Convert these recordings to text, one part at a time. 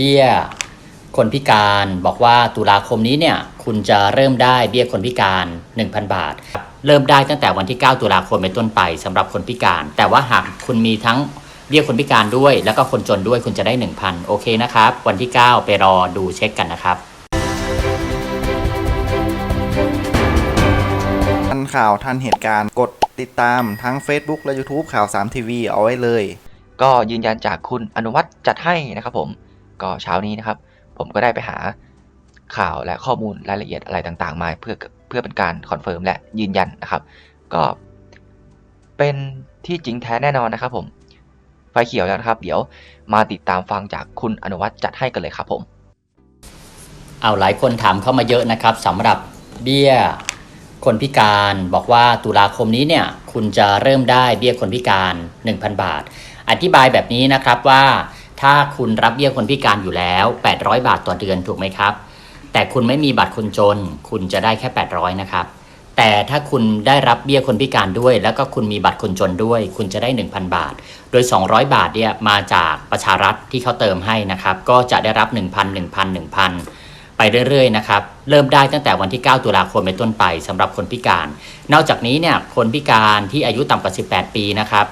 เบี้ยคนพิการบอกว่าตุลาคมนี้เนี่ยคุณจะเริ่มได้เบี้ยคนพิการ 1,000 บาทครับเริ่มได้ตั้งแต่วันที่ 9 ตุลาคมเป็นต้นไปสำหรับคนพิการ แต่ว่าหากคุณมีทั้งเบี้ยคนพิการด้วย แล้วก็คนจนด้วยคุณจะได้ 1,000 โอเคนะครับ วันที่ 9 ไปรอดูเช็คกันนะครับทันข่าวทันเหตุการณ์กดติดตามทั้ง Facebook และ YouTube ข่าว3ทีวีเอาไว้เลย ก็ยืนยันจากคุณอนุวัฒน์จัดให้นะครับผม ก็เช้านี้นะครับ ผมก็ได้ไปหาข่าวและข้อมูลรายละเอียดอะไรต่างๆ มาเพื่อเพื่อเป็นการคอนเฟิร์มและยืนยันนะครับ ก็เป็นที่จริงแท้แน่นอนนะครับ ผมไฟเขียวแล้วนะครับ เดี๋ยวมาติดตามฟังจากคุณอนุวัฒน์จัดให้กันเลยครับผม เอาหลายคนถามเข้ามาเยอะนะครับสำหรับเบี้ยคนพิการบอกว่าตุลาคมนี้เนี่ยคุณจะเริ่มได้เบี้ยคนพิการ 1,000 บาท อธิบายแบบนี้นะครับว่า ถ้าคุณรับเบี้ยคนพิการอยู่แล้ว 800 บาทต่อเดือนถูกไหมครับ แต่คุณไม่มีบัตรคนจน คุณจะได้แค่ 800 นะครับ แต่ถ้าคุณได้รับเบี้ยคนพิการด้วย แล้วก็คุณมีบัตรคนจนด้วย คุณจะได้ 1,000 บาท โดย 200 บาทเนี่ยมาจากประชารัฐที่เขาเติมให้นะครับ ก็จะได้รับ 1,000 1,000 1,000 ไปเรื่อยๆนะครับ เริ่มได้ตั้งแต่วันที่ 9 ตุลาคมเป็นต้นไปสำหรับคนพิการ นอกจากนี้เนี่ยคนพิการที่อายุต่ำกว่า 18 ปีนะครับ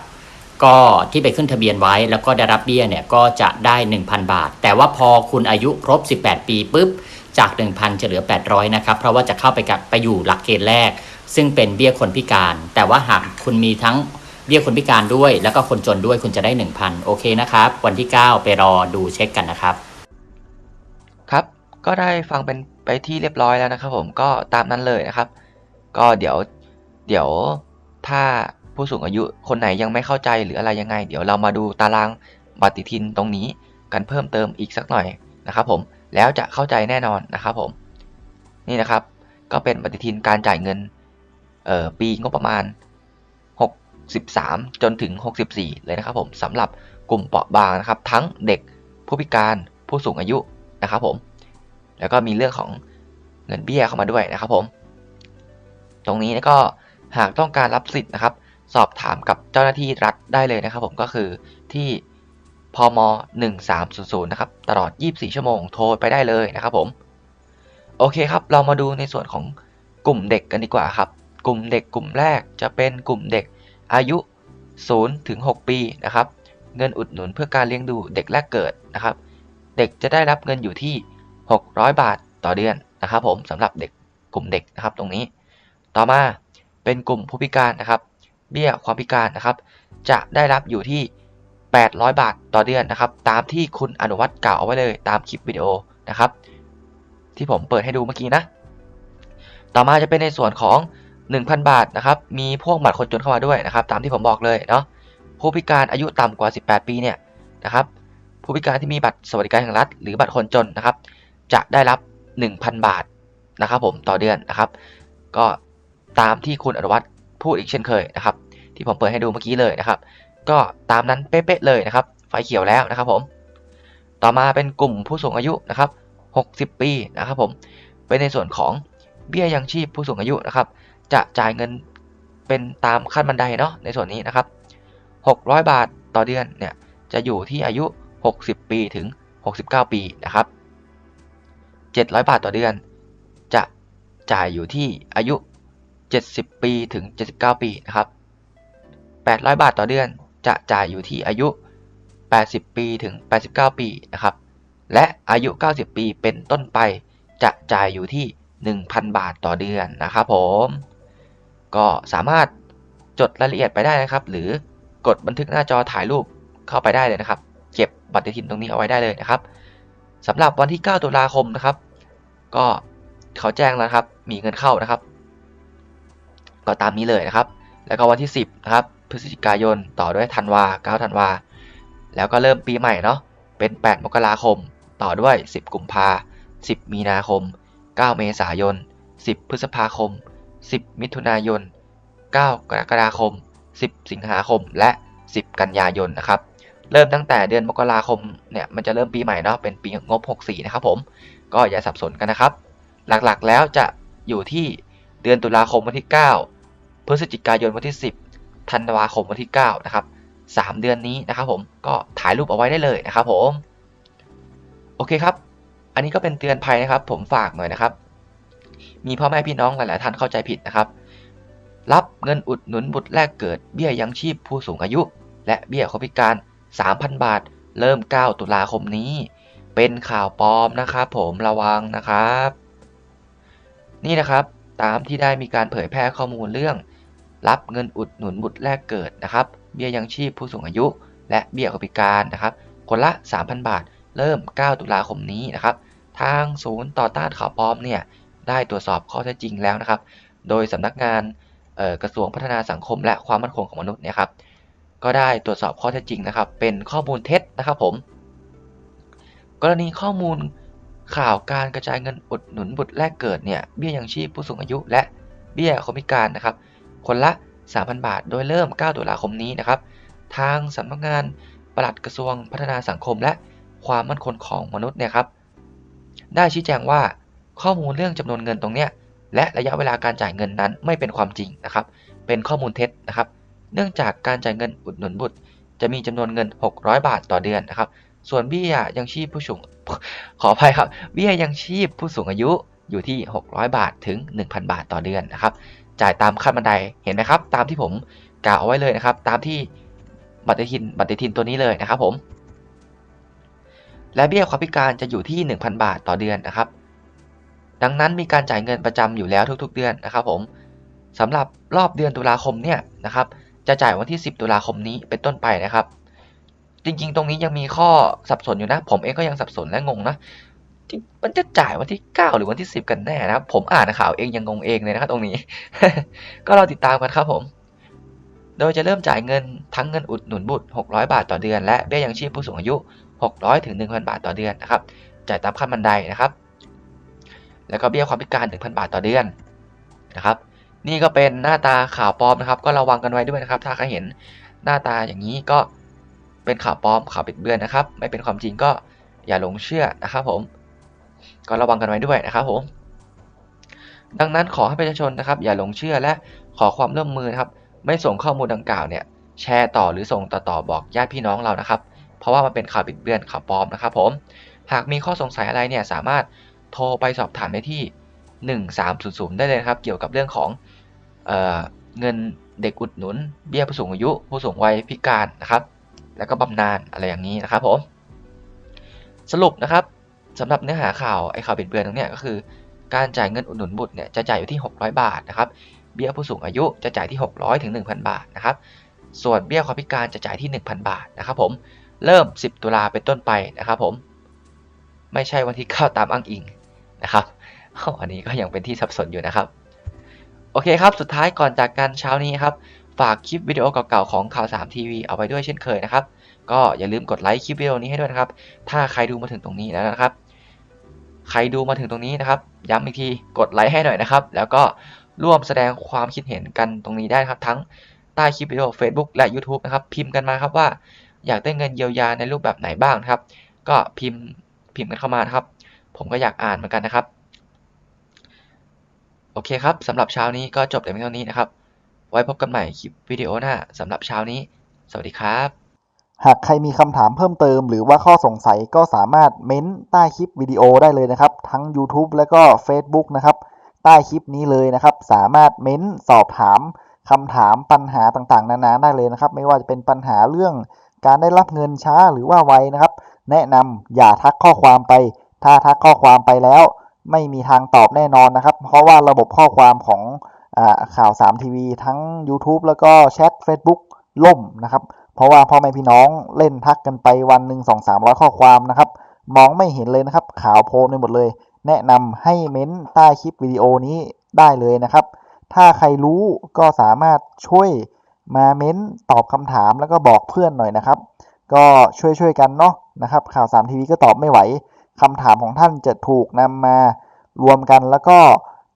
ก็ที่ไปขึ้นทะเบียนไว้ แล้วก็ได้รับเบี้ยเนี่ยก็จะได้ 1,000 บาท แต่ว่าพอคุณอายุครบ 18 ปีปุ๊บจาก 1,000 จะเหลือ 800 นะครับ เพราะว่าจะเข้าไปกับไปอยู่หลักเกณฑ์แรก ซึ่งเป็นเบี้ยคนพิการ แต่ว่าหากคุณมีทั้งเบี้ยคนพิการด้วย แล้วก็คนจนด้วยคุณจะได้ 1,000 โอเคนะครับ วันที่ 9 ไปรอดูเช็คกันนะครับ ครับ ก็ได้ฟังเป็นไปที่เรียบร้อยแล้วนะครับผมก็ตามนั้นเลยนะครับ ก็เดี๋ยวเดี๋ยวถ้า ผู้สูงอายุคนไหนยังไม่เข้าใจหรืออะไรยังไง เดี๋ยวเรามาดูตารางปฏิทินตรงนี้กันเพิ่มเติมอีกสักหน่อยนะครับผมแล้วจะเข้าใจแน่นอนนะครับผมนี่นะครับก็เป็นปฏิทินการจ่ายเงินเอ่อปีงบประมาณ 63 จนถึง 64 เลยนะครับผมสำหรับกลุ่มเปราะบางนะครับ ทั้งเด็กผู้พิการผู้สูงอายุนะครับผมแล้วก็มีเรื่องของเงินเบี้ยเข้ามาด้วยนะครับผม ตรงนี้ก็หากต้องการรับสิทธิ์นะครับ สอบถามกับเจ้าหน้าที่รัฐได้เลยนะครับ ผมก็คือที่พม 1300 นะครับ ตลอด 24 ชั่วโมงโทรไปได้เลยนะครับผม โอเคครับ เรามาดูในส่วนของกลุ่มเด็กกันดีกว่าครับ กลุ่มเด็กกลุ่มแรกจะเป็นกลุ่มเด็กอายุ0ถึง6ปีนะครับ เงินอุดหนุนเพื่อการเลี้ยงดูเด็กแรกเกิดนะครับ เด็กจะได้รับเงินอยู่ที่ 600 บาทต่อเดือนนะครับ ผมสำหรับเด็กกลุ่มเด็กนะครับตรงนี้ ต่อมาเป็นกลุ่มผู้พิการนะครับ เบี้ยความพิการนะครับ จะได้รับอยู่ที่ 800 บาทต่อเดือนนะครับ ตามที่คุณอนุวัตกล่าวเอาไว้เลยตามคลิปวิดีโอนะครับ ที่ผมเปิดให้ดูเมื่อกี้นะ ต่อมาจะเป็นในส่วนของ 1,000 บาทนะครับ มีพวกบัตรคนจนเข้ามาด้วยนะครับ ตามที่ผมบอกเลยเนาะผู้พิการอายุต่ำกว่า 18 ปีเนี่ยนะครับ ผู้พิการที่มีบัตรสวัสดิการแห่งรัฐ หรือบัตรคนจนนะครับ จะได้รับ 1,000 บาทนะครับผมต่อเดือนนะครับ ก็ตามที่คุณอนุวัฒน์ พูดอีกเช่นเคยนะครับ ที่ผมเปิดให้ดูเมื่อกี้เลยนะครับ ก็ตามนั้นเป๊ะๆเลยนะครับ ไฟเขียวแล้วนะครับผม ต่อมาเป็นกลุ่มผู้สูงอายุนะครับ 60 ปีนะครับผม เป็นในส่วนของเบี้ยยังชีพผู้สูงอายุนะครับ จะจ่ายเงินเป็นตามขั้นบันไดเนาะในส่วนนี้นะครับ 600 บาทต่อเดือนเนี่ยจะอยู่ที่อายุ 60 ปีถึง 69 ปีนะครับ 700 บาทต่อเดือน จะจ่ายอยู่ที่อายุ 70 ปีถึง 79 ปีนะครับ 800 บาทต่อเดือนจะจ่ายอยู่ที่อายุ 80 ปีถึง 89 ปีนะครับ และอายุ 90 ปีเป็นต้นไปจะจ่ายอยู่ที่ 1,000 บาทต่อเดือนนะครับผม ก็สามารถจดรายละเอียดไปได้นะครับ หรือกดบันทึกหน้าจอถ่ายรูปเข้าไปได้เลยนะครับ เก็บปฏิทินตรงนี้เอาไว้ได้เลยนะครับสำหรับวันที่ 9 ตุลาคมนะครับ ก็เขาแจ้งแล้วครับ มีเงินเข้านะครับ ก็ตามนี้เลยนะครับ แล้วก็วันที่ 10นะครับพฤศจิกายนต่อด้วยธันวา 9 ธันวา แล้วก็เริ่มปีใหม่เนาะเป็น 8 มกราคม ต่อด้วย 10 กุมภา 10 มีนาคม 9 เมษายน 10 พฤษภาคม 10 มิถุนายน 9 กรกฎาคม 10 สิงหาคม และ 10 กันยายนนะครับ เริ่มตั้งแต่เดือนมกราคมเนี่ยมันจะเริ่มปีใหม่เนาะเป็นปีงบ 64 นะครับผม ก็อย่าสับสนกันนะครับ หลักๆแล้วจะอยู่ที่ เดือนตุลาคมวันที่ 9 พฤศจิกายนวันที่ 10 ธันวาคมวันที่ 9 นะครับ 3 เดือนนี้นะครับผมก็ถ่ายรูปเอาไว้ได้เลยนะครับผม โอเคครับ อันนี้ก็เป็นเตือนภัยนะครับ ผมฝากหน่อยนะครับ มีพ่อแม่พี่น้องหลาย ๆ ท่านเข้าใจผิดนะครับ รับเงินอุดหนุนบุตรแรกเกิดเบี้ยยังชีพผู้สูงอายุ และเบี้ยคนพิการ 3,000 บาท เริ่ม 9 ตุลาคมนี้ เป็นข่าวปลอมนะครับ ผมระวังนะครับ นี่นะครับ ตามที่ได้มีการเผยแพร่ข้อมูลเรื่อง รับเงินอุดหนุนบุตรแรกเกิดนะครับ เบี้ยยังชีพผู้สูงอายุ และเบี้ยคนพิการนะครับ คนละ 3,000 บาท เริ่ม 9 ตุลาคมนี้นะครับ ทางศูนย์ต่อต้านข่าวปลอมเนี่ยได้ตรวจสอบข้อเท็จจริงแล้วนะครับ โดยสำนักงานกระทรวงพัฒนาสังคม และความมั่นคงของมนุษย์เนี่ยครับ ก็ได้ตรวจสอบข้อเท็จจริงนะครับ เป็นข้อมูลเท็จนะครับผม กรณีข้อมูล ข่าวการกระจายเงินอุดหนุนบุตรแรกเกิดเนี่ยเบี้ยยังชีพผู้สูงอายุ และเบี้ยคนพิการนะครับ คนละ 3,000 บาท โดยเริ่ม 9 ตุลาคมนี้นะครับ ทางสำนักงานปลัดกระทรวงพัฒนาสังคมและความมั่นคงของมนุษย์เนี่ยครับ ได้ชี้แจงว่าข้อมูลเรื่องจำนวนเงินตรงเนี้ยและระยะเวลาการจ่ายเงินนั้นไม่เป็นความจริงนะครับ เป็นข้อมูลเท็จนะครับ เนื่องจากการจ่ายเงินอุดหนุนบุตร จะมีจำนวนเงิน 600 บาทต่อเดือนนะครับ ส่วนเบี้ยยังชีพผู้สูงขออภัยครับ เบี้ยยังชีพผู้สูงอายุอยู่ที่ 600 บาทถึง 1,000 บาทต่อเดือนนะครับ จ่ายตามขั้นบันไดเห็นไหมครับ ตามที่ผมกล่าวเอาไว้เลยนะครับ ตามที่บัตรทินบัตรทินตัวนี้เลยนะครับผม และเบี้ยความพิการจะอยู่ที่ 1,000 บาทต่อเดือนนะครับ ดังนั้นมีการจ่ายเงินประจำอยู่แล้วทุก ๆ เดือนนะครับ ผมสำหรับรอบเดือนตุลาคมเนี่ยนะครับ จะจ่ายวันที่ 10 ตุลาคมนี้เป็นต้นไปนะครับ จริง ๆ ตรงนี้ยังมีข้อสับสนอยู่นะ ผมเองก็ยังสับสนและงงนะมันจะจ่ายวันที่ 9 หรือวันที่ 10 กันแน่นะครับ ผมอ่านข่าวเองยังงงเองเลยนะครับตรงนี้ ก็เราติดตามกันครับผม โดยจะเริ่มจ่ายเงินทั้งเงินอุดหนุนบุตร 600 บาทต่อเดือน และเบี้ยยังชีพผู้สูงอายุ 600ถึง1,000 บาทต่อเดือนนะครับ จ่ายตามขั้นบันไดนะครับ แล้วก็เบี้ยความพิการ 1,000 บาทต่อเดือนนะครับ นี่ก็เป็นหน้าตาข่าวปลอมนะครับ ก็ระวังกันไว้ด้วยนะครับ ถ้าใครเห็นหน้าตาอย่างนี้ก็ เป็นข่าวปลอมข่าวบิดเบือนนะครับ ไม่เป็นความจริงก็อย่าหลงเชื่อนะครับผมก็ระวังกันไว้ด้วยนะครับผมดังนั้นขอให้ประชาชนนะครับ อย่าหลงเชื่อและขอความร่วมมือนะครับ ไม่ส่งข้อมูลดังกล่าวเนี่ยแชร์ต่อหรือส่งต่อๆบอกญาติพี่น้องเรานะครับ เพราะว่ามันเป็นข่าวบิดเบือนข่าวปลอมนะครับผมหากมีข้อสงสัยอะไรเนี่ยสามารถโทรไปสอบถามได้ที่ 1300 ได้เลยนะครับ เกี่ยวกับเรื่องของเออเงินเด็กอุดหนุน เบี้ยผู้สูงอายุ ผู้สูงวัยพิการนะครับ แล้วก็บำนาญอะไรอย่างนี้นะครับผมสรุปนะครับสำหรับเนื้อหาข่าวไอ้ข่าวบิดเบือนตรงนี้ก็คือ การจ่ายเงินอุดหนุนบุตรเนี่ยจะจ่ายอยู่ที่ 600 บาทนะครับเบี้ยผู้สูงอายุจะจ่ายที่ 600ถึง1,000 บาทนะครับส่วนเบี้ยความพิการจะจ่ายที่ 1,000 บาทนะครับผมเริ่ม 10 ตุลาเป็นต้นไปนะครับผมไม่ใช่วันที่ 9 ตามอ้างอิงนะครับอันนี้ก็ยังเป็นที่สับสนอยู่นะครับ โอเคครับ สุดท้ายก่อนจากกันเช้านี้ครับ ฝากคลิปวิดีโอเก่าๆของข่าว3ทีวีเอาไว้ด้วยเช่นเคยนะครับ ก็อย่าลืมกดไลค์คลิปวิดีโอนี้ให้ด้วยนะครับ ถ้าใครดูมาถึงตรงนี้แล้วนะครับ ใครดูมาถึงตรงนี้นะครับ ย้ำอีกทีกดไลค์ให้หน่อยนะครับ แล้วก็ร่วมแสดงความคิดเห็นกันตรงนี้ได้นะครับ ทั้งใต้คลิปวิดีโอ Facebook และ YouTube นะครับ พิมพ์กันมาครับว่าอยากได้เงินเยียวยาในรูปแบบไหนบ้างนะครับ ก็พิมพ์พิมพ์กันเข้ามานะครับ ผมก็อยากอ่านเหมือนกันนะครับ โอเคครับสำหรับเช้านี้ก็จบแต่เพียงเท่านี้นะครับ ไว้พบกันใหม่คลิปวิดีโอหน้าสำหรับเช้านี้ สวัสดีครับ หากใครมีคำถามเพิ่มเติม หรือว่าข้อสงสัยก็สามารถเม้นใต้คลิปวิดีโอได้เลยนะครับ ทั้ง YouTube และก็ Facebook นะครับ ใต้คลิปนี้เลยนะครับ สามารถเม้นสอบถามคำถามปัญหาต่างๆ นานาได้เลยนะครับ ไม่ว่าจะเป็นปัญหาเรื่องการได้รับเงินช้าหรือว่าไวนะครับ แนะนำอย่าทักข้อความไป ถ้าทักข้อความไปแล้ว ไม่มีทางตอบแน่นอนนะครับ เพราะว่าระบบข้อความของ ข่าว3ทีวีทั้ง YouTube แล้วก็แชท Facebook ล่มนะครับ เพราะว่าพ่อแม่พี่น้องเล่นทักกันไปวันหนึ่งสองสามร้อยข้อความนะครับ มองไม่เห็นเลยนะครับ ข่าวโพลนหมดเลย แนะนำให้เม้นใต้คลิปวิดีโอนี้ได้เลยนะครับ ถ้าใครรู้ก็สามารถช่วยมาเม้นตอบคำถามแล้วก็บอกเพื่อนหน่อยนะครับ ก็ช่วยช่วยๆกันเนาะนะครับ ข่าว3ทีวีก็ตอบไม่ไหวคำถามของท่านจะถูกนำมารวมกันแล้วก็